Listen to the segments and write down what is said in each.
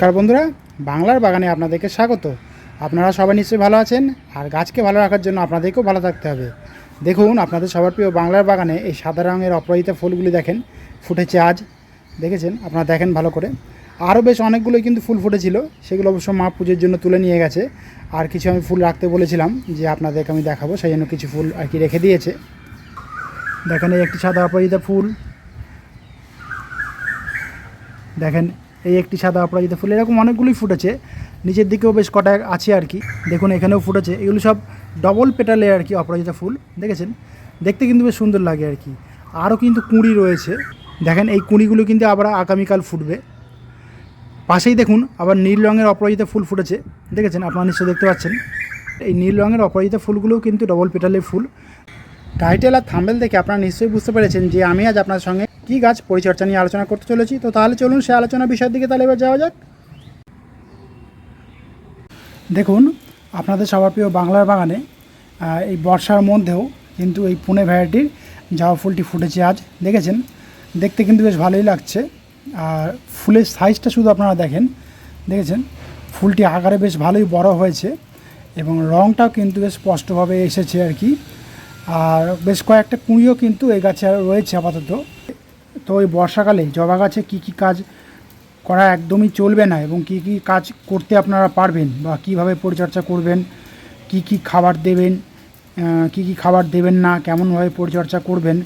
নমস্কার বন্ধুরা, বাংলার বাগানে আপনাদেরকে স্বাগত। আপনারা সবাই নিশ্চয়ই ভালো আছেন, আর গাছকে ভালো রাখার জন্য আপনাদেরকেও ভালো থাকতে হবে। দেখুন, আপনাদের সবার প্রিয় বাংলার বাগানে এই সাদা রঙের অপরাজিতা ফুলগুলি দেখেন, ফুটেছে আজ। দেখেছেন? আপনারা দেখেন ভালো করে। আরও বেশ অনেকগুলোই কিন্তু ফুল ফুটেছিল, সেগুলো অবশ্য মা পুজোর জন্য তুলে নিয়ে গেছে। আর কিছু আমি ফুল রাখতে বলেছিলাম যে আপনাদেরকে আমি দেখাবো, সেই জন্য কিছু ফুল আর কি রেখে দিয়েছে। দেখেন এই একটি সাদা অপরাজিতা ফুল। দেখেন এই একটি সাদা অপরাজিতা ফুল, এরকম অনেকগুলোই ফুটেছে। নিচের দিকেও বেশ কটা আছে আর কি। দেখুন, এখানেও ফুটেছে। এগুলো সব ডবল পেটালে আর কি অপরাজিতা ফুল, দেখেছেন? দেখতে কিন্তু বেশ সুন্দর লাগে আর কি। আরও কিন্তু কুঁড়ি রয়েছে। দেখেন, এই কুঁড়িগুলো কিন্তু আবার আগামীকাল ফুটবে। পাশেই দেখুন, আবার নীল রঙের অপরাজিতা ফুল ফুটেছে। দেখেছেন? আপনারা নিশ্চয়ই দেখতে পাচ্ছেন। এই নীল রঙের অপরাজিতা ফুলগুলোও কিন্তু ডবল পেটালের ফুল। টাইটেল আর থাম্বেল দেখে আপনারা নিশ্চয়ই বুঝতে পেরেছেন যে আমি আজ আপনার সঙ্গে কী গাছ পরিচর্যা নিয়ে আলোচনা করতে চলেছি? তো তাহলে চলুন সে আলোচনা বিষয়ের দিকে তাহলে এবার যাওয়া যাক। দেখুন, আপনাদের সবার প্রিয় বাংলার বাগানে এই বর্ষার মধ্যেও কিন্তু এই পুনে ভ্যারাইটির জাওয়া ফুলটি ফুটেছে আজ। দেখেছেন? দেখতে কিন্তু বেশ ভালোই লাগছে। আর ফুলের সাইজটা শুধু আপনারা দেখেন। দেখেছেন? ফুলটি আকারে বেশ ভালোই বড় হয়েছে এবং রঙটাও কিন্তু বেশ স্পষ্টভাবে এসেছে আর কি। আর বেশ কয়েকটা কুঁড়িও কিন্তু এই গাছে রয়েছে আপাতত। তো ওই বর্ষাকালে জবা গাছে কী কী কাজ করা একদমই চলবে না এবং কি কি কাজ করতে আপনারা পারবেন বা কীভাবে পরিচর্যা করবেন, কি কি খাবার দেবেন কি কি খাবার দেবেন না, কেমনভাবে পরিচর্যা করবেন,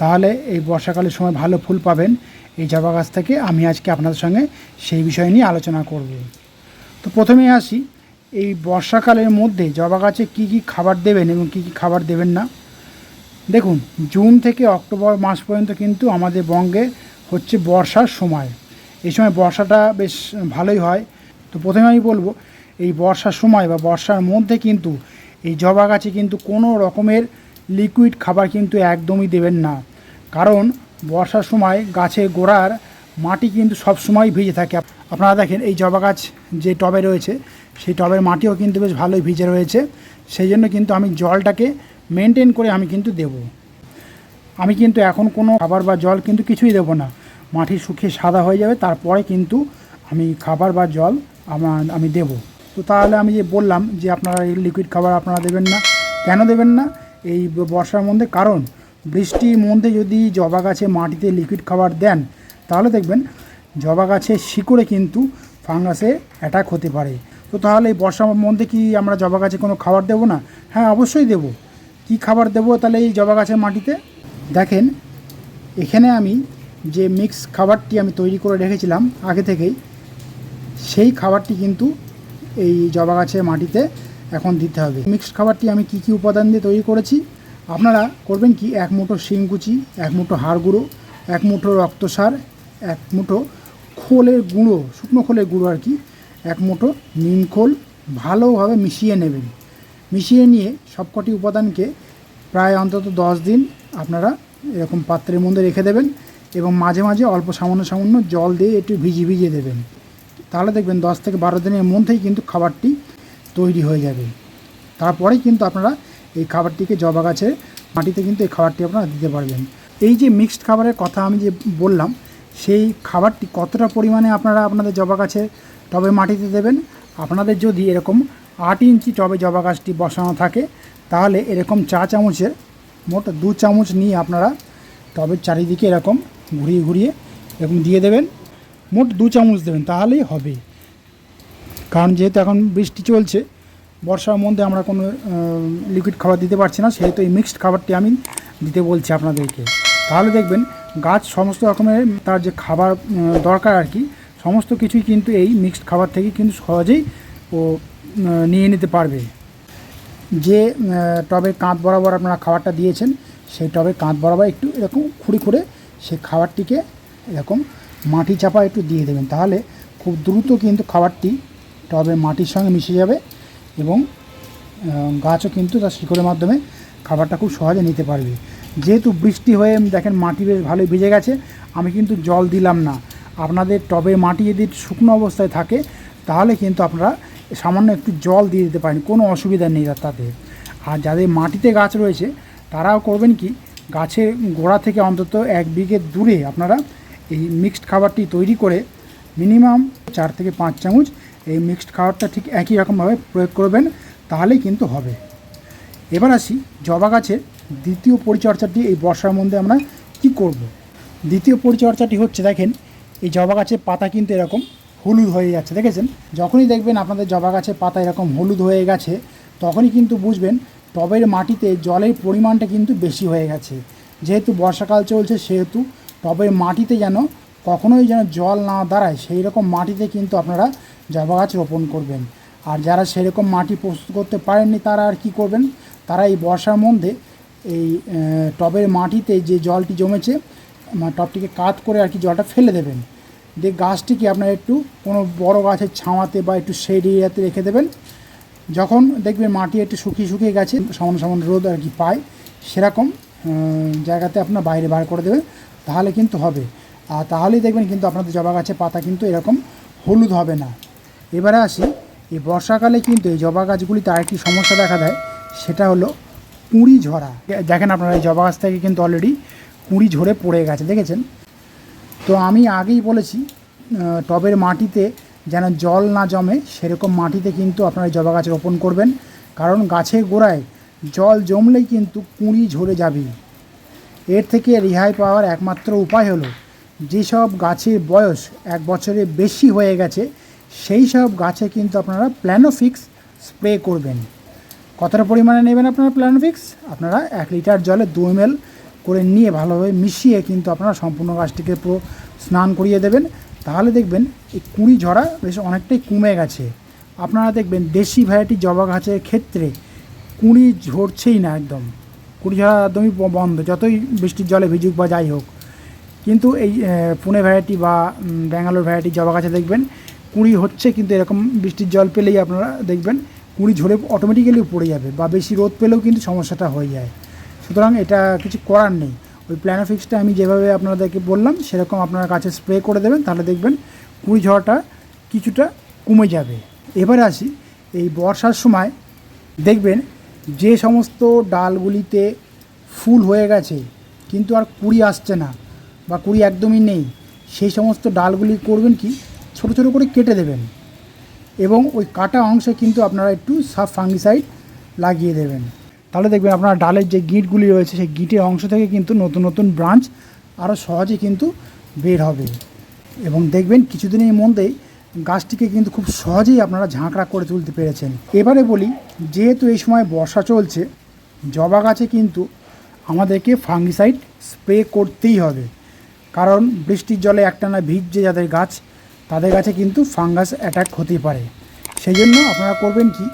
তাহলে এই বর্ষাকালের সময় ভালো ফুল পাবেন। এই জবা গাছ থেকে আমি আজকে আপনাদের সঙ্গে সেই বিষয় নিয়ে আলোচনা করব। তো প্রথমেই আসি, এই বর্ষাকালের মধ্যে জবা গাছে কী কী খাবার দেবেন এবং কী কী খাবার দেবেন না? দেখুন, জুন থেকে অক্টোবর মাস পর্যন্ত কিন্তু আমাদের বঙ্গে হচ্ছে বর্ষার সময়। এই সময় বর্ষাটা বেশ ভালোই হয়। তো প্রথমে আমি বলব, এই বর্ষার সময় বা বর্ষার মধ্যে কিন্তু এই জবা গাছে কিন্তু কোনো রকমের লিকুইড খাবার কিন্তু একদমই দেবেন না। কারণ বর্ষার সময় গাছের গোড়ার মাটি কিন্তু সব সময় ভিজে থাকে। আপনারা দেখেন, এই জবা গাছ যে টবে রয়েছে, সেই টবের মাটিও কিন্তু বেশ ভালোই ভিজে রয়েছে। সেই জন্য কিন্তু আমি জলটাকে মেনটেন করে আমি কিন্তু দেবো। আমি কিন্তু এখন কোনো খাবার বা জল কিন্তু কিছুই দেবো না। মাটি শুকিয়ে সাদা হয়ে যাবে, তারপরে কিন্তু আমি খাবার বা জল আমার আমি দেব। তো তাহলে আমি যে বললাম যে আপনারা এই লিকুইড খাবার আপনারা দেবেন না, কেন দেবেন না? এই বর্ষার মধ্যে কারণ, বৃষ্টির মধ্যে যদি জবা গাছে মাটিতে লিকুইড খাবার দেন, তাহলে দেখবেন জবা গাছের শিকড়ে কিন্তু ফাঙ্গাসে অ্যাটাক হতে পারে। তো তাহলে এই বর্ষার মধ্যে কি আমরা জবা গাছে কোনো খাবার দেবো না? হ্যাঁ অবশ্যই দেবো। কি খাবার দেবো তাহলে এই জবা গাছের মাটিতে? দেখেন, এখানে আমি যে মিক্স খাবারটি আমি তৈরি করে রেখেছিলাম আগে থেকেই, সেই খাবারটি কিন্তু এই জবা গাছের মাটিতে এখন দিতে হবে। মিক্সড খাবারটি আমি কি কি উপাদান দিয়ে তৈরি করেছি? আপনারা করবেন কি, এক মুঠো শিংকুচি এক মুঠো হাড় গুঁড়ো, এক মুঠো রক্তসার এক মুঠো খোলের গুঁড়ো, শুকনো খোলের গুঁড়ো আর কি, এক মুঠো নিম খোল, ভালোভাবে মিশিয়ে নেবেন। মিশিয়ে নিয়ে সবকটি উপাদানকে প্রায় অন্তত দশ দিন আপনারা এরকম পাত্রের মধ্যে রেখে দেবেন এবং মাঝে মাঝে অল্প সামান্য সামান্য জল দিয়ে একটু ভিজিয়ে ভিজিয়ে দেবেন। তাহলে দেখবেন দশ থেকে বারো দিনের মধ্যেই কিন্তু খাবারটি তৈরি হয়ে যাবে। তারপরেই কিন্তু আপনারা এই খাবারটিকে জবা গাছে মাটিতে কিন্তু এই খাবারটি আপনারা দিতে পারবেন। এই যে মিক্সড খাবারের কথা আমি যে বললাম, সেই খাবারটি কতটা পরিমাণে আপনারা আপনাদের জবা গাছে টবে মাটিতে দেবেন? আপনাদের যদি এরকম আট ইঞ্চি টবে জবা গাছটি বসানো থাকে। তাহলে এরকম চা চামচের মোট দু চামচ নিয়ে আপনারা টবের চারিদিকে এরকম ঘুরিয়ে ঘুরিয়ে এরকম দিয়ে দেবেন। মোট দু চামচ দেবেন, তাহলেই হবে। কারণ যেহেতু এখন বৃষ্টি চলছে, বর্ষার মধ্যে আমরা কোনো লিকুইড খাবার দিতে পারছি না, সেহেতু এই মিক্সড খাবারটি আমি দিতে বলছি আপনাদেরকে। তাহলে দেখবেন গাছ সমস্ত রকমের, তার যে খাবার দরকার আর কি, সমস্ত কিছুই কিন্তু এই মিক্সড খাবার থেকে কিন্তু সহজেই ও নিয়ে নিতে পারবে। যে টবে কাঁধ বরাবর আপনারা খাবারটা দিয়েছেন, সেই টবে কাঁধ বরাবর একটু এরকম খুঁড়ে খুঁড়ে সেই খাবারটিকে এরকম মাটি চাপা একটু দিয়ে দেবেন। তাহলে খুব দ্রুত কিন্তু খাবারটি টবে মাটির সঙ্গে মিশে যাবে এবং গাছও কিন্তু তার শিকড়ের মাধ্যমে খাবারটা খুব সহজে নিতে পারবে। যেহেতু বৃষ্টি হয়ে দেখেন মাটি বেশ ভালোই ভিজে গেছে, আমি কিন্তু জল দিলাম না। আপনাদের টবে মাটি যদি শুকনো অবস্থায় থাকে, তাহলে কিন্তু আপনারা সামান্য একটু জল দিয়ে দিতে পারেন, কোনো অসুবিধা নেই তাতে। আর যাদের মাটিতে গাছ রয়েছে, তারাও করবেন কি, গাছের গোড়া থেকে অন্তত এক বিঘে দূরে আপনারা এই মিক্সড খাবারটি তৈরি করে মিনিমাম চার থেকে পাঁচ চামচ এই মিক্সড খাবারটা ঠিক একই রকমভাবে প্রয়োগ করবেন, তাহলেই কিন্তু হবে। এবার আসি জবা গাছের দ্বিতীয় পরিচর্যাটি, এই বর্ষার মধ্যে আমরা কি করব। দ্বিতীয় পরিচর্যাটি হচ্ছে, দেখেন, এই জবা গাছের পাতা কিন্তু এরকম। হলুদ হয়ে যাচ্ছে, দেখেছেন? যখনই দেখবেন আপনাদের জবা গাছের পাতা এরকম হলুদ হয়ে গেছে, তখনই কিন্তু বুঝবেন টবের মাটিতে জলের পরিমাণটা কিন্তু বেশি হয়ে গেছে। যেহেতু বর্ষাকাল চলছে, সেহেতু টবের মাটিতে যেন কখনোই যেন জল না দাঁড়ায়, সেই রকম মাটিতে কিন্তু আপনারা জবা গাছ রোপণ করবেন। আর যারা সেরকম মাটি প্রস্তুত করতে পারেননি, তারা আর কি করবেন? তারা এই বর্ষার মধ্যে এই টবের মাটিতে যে জলটি জমেছে টবটিকে কাত করে আর কি জলটা ফেলে দেবেন। দিয়ে গাছটিকে আপনার একটু কোনো বড় গাছের ছাওয়াতে বা একটু শেড এরিয়াতে রেখে দেবেন। যখন দেখবেন মাটি একটু শুকিয়ে শুকিয়ে গেছে সমান সমান রোদ আর কি পায়, সেরকম জায়গাতে আপনার বাইরে বার করে দেবেন, তাহলে কিন্তু হবে। আর তাহলেই দেখবেন কিন্তু আপনাদের জবা গাছের পাতা কিন্তু এরকম হলুদ হবে না। এবারে আসি, এই বর্ষাকালে কিন্তু এই জবা গাছগুলিতে আরেকটি সমস্যা দেখা দেয়, সেটা হলো কুঁড়ি ঝরা। দেখেন আপনারা, এই জবা গাছ থেকে কিন্তু অলরেডি কুঁড়ি ঝরে পড়ে গেছে, দেখেছেন? তো আমি আগেই বলেছি টবের মাটিতে যেন জল না জমে সেরকম মাটিতে কিন্তু আপনারা জবা গাছ রোপণ করবেন। কারণ গাছের গোড়ায় জল জমলেই কিন্তু কুঁড়ি ঝরে যাবে। এর থেকে রেহাই পাওয়ার একমাত্র উপায় হলো, যেসব গাছের বয়স এক বছরের বেশি হয়ে গেছে, সেই সব গাছে কিন্তু আপনারা প্ল্যানোফিক্স স্প্রে করবেন। কতটা পরিমাণে নেবেন আপনারা প্ল্যানোফিক্স আপনারা এক লিটার জলে দু এম করে নিয়ে ভালোভাবে মিশিয়ে কিন্তু আপনারা সম্পূর্ণ গাছটিকে পুরো স্নান করিয়ে দেবেন। তাহলে দেখবেন এই কুঁড়ি ঝরা বেশ অনেকটাই কমে গেছে। আপনারা দেখবেন দেশি ভ্যারাইটি জবা গাছের ক্ষেত্রে কুঁড়ি ঝরছেই না একদম। কুঁড়ি ঝরা একদমই বন্ধ, যতই বৃষ্টির জলে ভিজুক বা যাই হোক। কিন্তু এই পুনে ভ্যারাইটি বা ব্যাঙ্গালোর ভ্যারাইটি জবা গাছে দেখবেন কুঁড়ি হচ্ছে কিন্তু এরকম বৃষ্টির জল পেলেই আপনারা দেখবেন কুঁড়ি ঝরে অটোমেটিক্যালি পড়ে যাবে বা বেশি রোদ পেলেও কিন্তু সমস্যাটা হয়ে যায়। সুতরাং এটা কিছু করার নেই। ওই প্ল্যানোফিক্সটা আমি যেভাবে আপনাদেরকে বললাম, সেরকম আপনারা গাছে স্প্রে করে দেবেন, তাহলে দেখবেন কুঁড়ি ঝড়টা কিছুটা কমে যাবে। এবারে আসি, এই বর্ষার সময় দেখবেন যে সমস্ত ডালগুলিতে ফুল হয়ে গেছে, কিন্তু আর কুড়ি আসছে না বা কুড়ি একদমই নেই। সেই সমস্ত ডালগুলি করবেন কি? ছোট ছোট করে কেটে দেবেন এবং ওই কাটা অংশে কিন্তু আপনারা একটু সাব ফাঙ্গিসাইড লাগিয়ে দেবেন। তাহলে দেখবেন আপনার ডালের যে গিঁটগুলি রয়েছে, সেই গিঁটের অংশ থেকে কিন্তু নতুন নতুন ব্রাঞ্চ আরও সহজে কিন্তু বের হবে। এবং দেখবেন কিছুদিনের মধ্যেই গাছটিকে কিন্তু খুব সহজেই আপনারা ঝাঁকড়া করে তুলতে পেরেছেন। এবারে বলি, যেহেতু এই সময় বর্ষা চলছে, জবা গাছে কিন্তু আমাদেরকে ফাঙ্গিসাইড স্প্রে করতেই হবে। কারণ বৃষ্টির জলে একটানা ভিজছে যাদের গাছ, তাদের গাছে কিন্তু ফাঙ্গাস অ্যাটাক হতে পারে। সেই জন্য আপনারা করবেন কি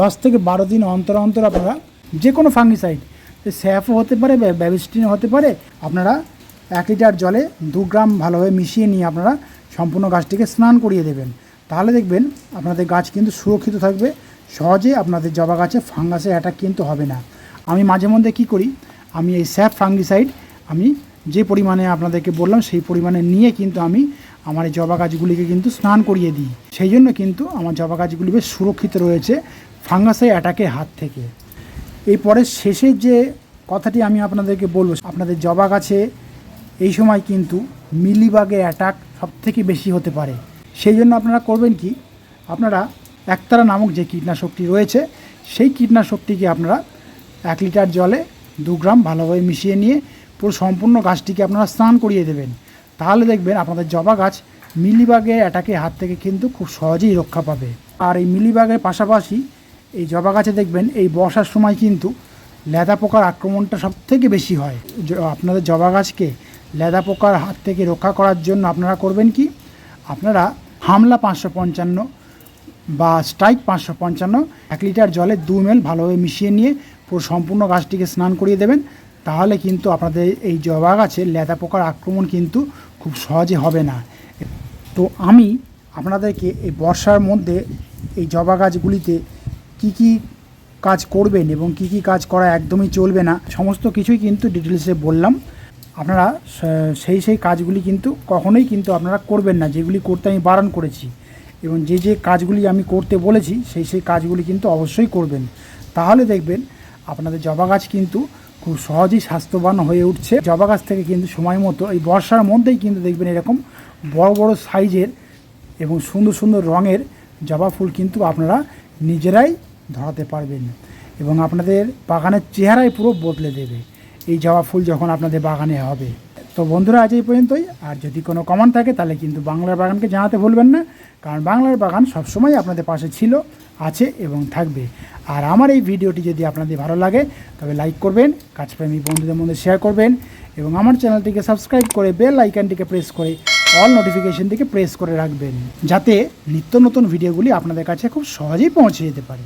দশ থেকে বারো দিন অন্তর অন্তর আপনারা যে কোনো ফাঙ্গিসাইড স্যাফও হতে পারে ব্যাবিস্টিনও হতে পারে, আপনারা এক লিটার জলে দু গ্রাম ভালোভাবে মিশিয়ে নিয়ে আপনারা সম্পূর্ণ গাছটিকে স্নান করিয়ে দেবেন। তাহলে দেখবেন আপনাদের গাছ কিন্তু সুরক্ষিত থাকবে, সহজে আপনাদের জবা গাছে ফাঙ্গাসের অ্যাটাক কিন্তু হবে না। আমি মাঝে মধ্যে কী করি, আমি এই স্যাফ ফাঙ্গিসাইড, আমি যে পরিমাণে আপনাদেরকে বললাম সেই পরিমাণে নিয়ে কিন্তু আমি আমার এই জবা গাছগুলিকে কিন্তু স্নান করিয়ে দিই। সেই জন্য কিন্তু আমার জবা গাছগুলি বেশ সুরক্ষিত রয়েছে ফাঙ্গাসের অ্যাটাকের হাত থেকে। এরপরে শেষের যে কথাটি আমি আপনাদেরকে বলব, আপনাদের জবা গাছে এই সময় কিন্তু মিলিবাগের অ্যাটাক সবথেকে বেশি হতে পারে। সেই জন্য আপনারা করবেন কি? আপনারা একতারা নামক যে কীটনাশকটি রয়েছে, সেই কীটনাশকটিকে আপনারা এক লিটার জলে দু গ্রাম ভালোভাবে মিশিয়ে নিয়ে পুরো সম্পূর্ণ গাছটিকে আপনারা স্নান করিয়ে দেবেন। তাহলে দেখবেন আপনাদের জবা গাছ মিলিবাগের অ্যাটাকের হাত থেকে কিন্তু খুব সহজেই রক্ষা পাবে। আর এই মিলিবাগের পাশাপাশি এই জবা গাছে দেখবেন এই বর্ষার সময় কিন্তু লেদা পোকার আক্রমণটা সব থেকে বেশি হয়। আপনাদের জবা গাছকে লেদা পোকার হাত থেকে রক্ষা করার জন্য আপনারা করবেন কি? আপনারা হামলা পাঁচশো পঞ্চান্ন বা স্ট্রাইক পাঁচশো পঞ্চান্ন এক লিটার জলে দু মেল ভালোভাবে মিশিয়ে নিয়ে পুরো সম্পূর্ণ গাছটিকে স্নান করিয়ে দেবেন। তাহলে কিন্তু আপনাদের এই জবা গাছে লেদা পোকার আক্রমণ কিন্তু খুব সহজে হবে না। তো আমি আপনাদেরকে এই বর্ষার মধ্যে এই জবা গাছগুলিতে কি কি কাজ করবেন এবং কি কি কাজ করা একদমই চলবে না, সমস্ত কিছুই কিন্তু ডিটেলসে বললাম। আপনারা সেই সেই কাজগুলি কিন্তু কখনোই কিন্তু আপনারা করবেন না, যেগুলি করতে আমি বারণ করেছি এবং যে যে কাজগুলি আমি করতে বলেছি, সেই সেই কাজগুলি কিন্তু অবশ্যই করবেন। তাহলে দেখবেন আপনাদের জবা গাছ কিন্তু খুব সহজেই স্বাস্থ্যবান হয়ে উঠছে। জবা গাছ থেকে কিন্তু সময় মতো, এই বর্ষার মধ্যেই কিন্তু দেখবেন এরকম বড় বড় সাইজের এবং সুন্দর সুন্দর রঙের জবা ফুল কিন্তু আপনারা নিজেরাই ধরাতে পারবেন। এবং আপনাদের বাগানের চেহারাই পুরো বদলে দেবে। এই জবা ফুল যখন আপনাদের বাগানে হবে। তো বন্ধুরা, আজ এই পর্যন্তই। আর যদি কোনো কমেন্ট থাকে, তাহলে কিন্তু বাংলার বাগানকে জানাতে ভুলবেন না। কারণ বাংলার বাগান সবসময় আপনাদের পাশে ছিল, আছে এবং থাকবে। আর আমার এই ভিডিওটি যদি আপনাদের ভালো লাগে, তবে লাইক করবেন কাজপ্রেমী বন্ধুদের মধ্যে শেয়ার করবেন এবং আমার চ্যানেলটিকে সাবস্ক্রাইব করে বেল আইকনটিকে প্রেস করে অল নোটিফিকেশনটিকে প্রেস করে রাখবেন। যাতে নিত্য নতুন ভিডিওগুলি আপনাদের কাছে খুব সহজেই পৌঁছে যেতে পারে।